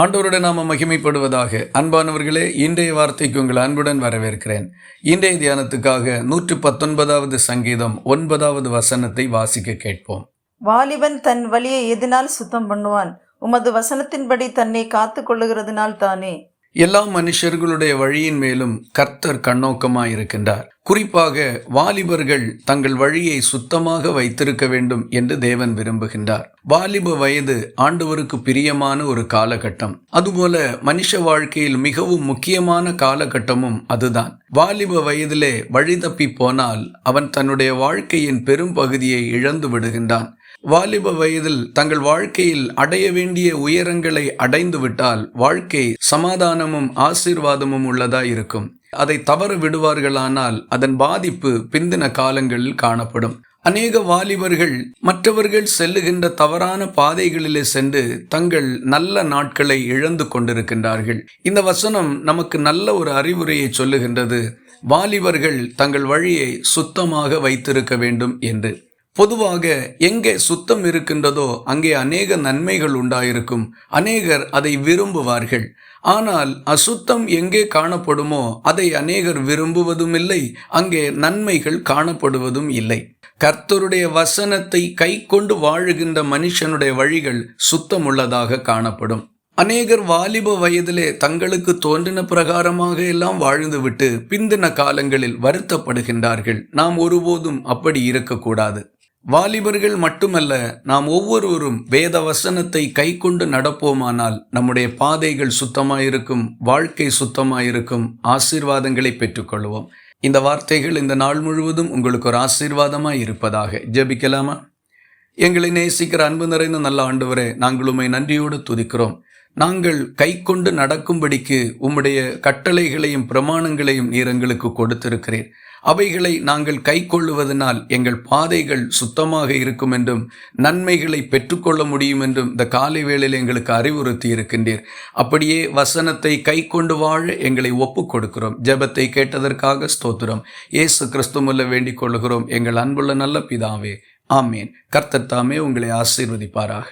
ஆண்டவருடன் நாம மகிமைப்படுவதாக. அன்பானவர்களே இன்றைய வார்த்தைக்கு உங்கள் அன்புடன் வரவேற்கிறேன். இன்றைய தியானத்துக்காக நூற்று பத்தொன்பதாவது சங்கீதம் ஒன்பதாவது வசனத்தை வாசிக்க கேட்போம். வாலிபன் தன் வழியை எதனால் சுத்தம் பண்ணுவான். உமது வசனத்தின்படி தன்னை காத்து கொள்ளுகிறதுனால் தானே எல்லா மனுஷர்களுடைய வழியின் மேலும் கர்த்தர் கண்ணோக்கமாயிருக்கின்றார். குறிப்பாக வாலிபர்கள் தங்கள் வழியை சுத்தமாக வைத்திருக்க வேண்டும் என்று தேவன் விரும்புகின்றார். வாலிப வயது ஆண்டவருக்கு பிரியமான ஒரு காலகட்டம். அதுபோல மனுஷ வாழ்க்கையில் மிகவும் முக்கியமான காலகட்டமும் அதுதான். வாலிப வயதிலே வழி தப்பி போனால் அவன் தன்னுடைய வாழ்க்கையின் பெரும் பகுதியை இழந்து விடுகின்றான். வாலிப வயதில் தங்கள் வாழ்க்கையில் அடைய வேண்டிய உயரங்களை அடைந்துவிட்டால் வாழ்க்கை சமாதானமும் ஆசீர்வாதமும் உள்ளதா இருக்கும். அதை தவற விடுவார்களானால் அதன் பாதிப்பு பிந்தின காலங்களில் காணப்படும். அநேக வாலிபர்கள் மற்றவர்கள் செல்லுகின்ற தவறான பாதைகளிலே சென்று தங்கள் நல்ல நாட்களை இழந்து கொண்டிருக்கின்றார்கள். இந்த வசனம் நமக்கு நல்ல ஒரு அறிவுரையை சொல்லுகின்றது. வாலிபர்கள் தங்கள் வழியை சுத்தமாக வைத்திருக்க வேண்டும் என்று. பொதுவாக எங்கே சுத்தம் இருக்கின்றதோ அங்கே அநேக நன்மைகள் உண்டாயிருக்கும். அநேகர் அதை விரும்புவார்கள். ஆனால் அசுத்தம் எங்கே காணப்படுமோ அதை அநேகர் விரும்புவதும் இல்லை அங்கே நன்மைகள் காணப்படுவதும் இல்லை. கர்த்தருடைய வசனத்தை கை கொண்டு வாழுகின்ற மனுஷனுடைய வழிகள் சுத்தமுள்ளதாக காணப்படும். அநேகர் வாலிப வயதிலே தங்களுக்கு தோன்றின பிரகாரமாக எல்லாம் வாழ்ந்துவிட்டு பிந்தின காலங்களில் வருத்தப்படுகின்றார்கள். நாம் ஒருபோதும் அப்படி இருக்கக்கூடாது. வாலிபர்கள் மட்டுமல்ல நாம் ஒவ்வொருவரும் வேத வசனத்தை கை கொண்டு நடப்போமானால் நம்முடைய பாதைகள் சுத்தமாயிருக்கும் வாழ்க்கை சுத்தமாயிருக்கும். ஆசீர்வாதங்களை பெற்றுக்கொள்வோம். இந்த வார்த்தைகள் இந்த நாள் முழுவதும் உங்களுக்கு ஒரு ஆசீர்வாதமாக இருப்பதாக ஜெபிக்கலாமா? எங்களை நேசிக்கிற அன்பு நிறைந்த நல்ல ஆண்டவரே நாங்கள் உம்மை நன்றியோடு துதிக்கிறோம். நாங்கள் கை கொண்டு நடக்கும்படிக்கு உம்முடைய கட்டளைகளையும் பிரமாணங்களையும் நீர் எங்களுக்கு கொடுத்திருக்கிறீர். அவைகளை நாங்கள் கை கொள்ளுவதனால் எங்கள் பாதைகள் சுத்தமாக இருக்கும் என்றும் நன்மைகளை பெற்றுக்கொள்ள முடியும் என்றும் இந்த காலை வேளையில் எங்களுக்கு அறிவுறுத்தி இருக்கின்றீர். அப்படியே வசனத்தை கை கொண்டு வாழ எங்களை ஒப்புக் கொடுக்கிறோம் ஜெபத்தை கேட்டதற்காக ஸ்தோத்திரம். இயேசு கிறிஸ்துமுல்ல வேண்டிக் கொள்கிறோம் எங்கள் அன்புள்ள நல்ல பிதாவே ஆமேன். கர்த்தத்தாமே உங்களை ஆசீர்வதிப்பாராக.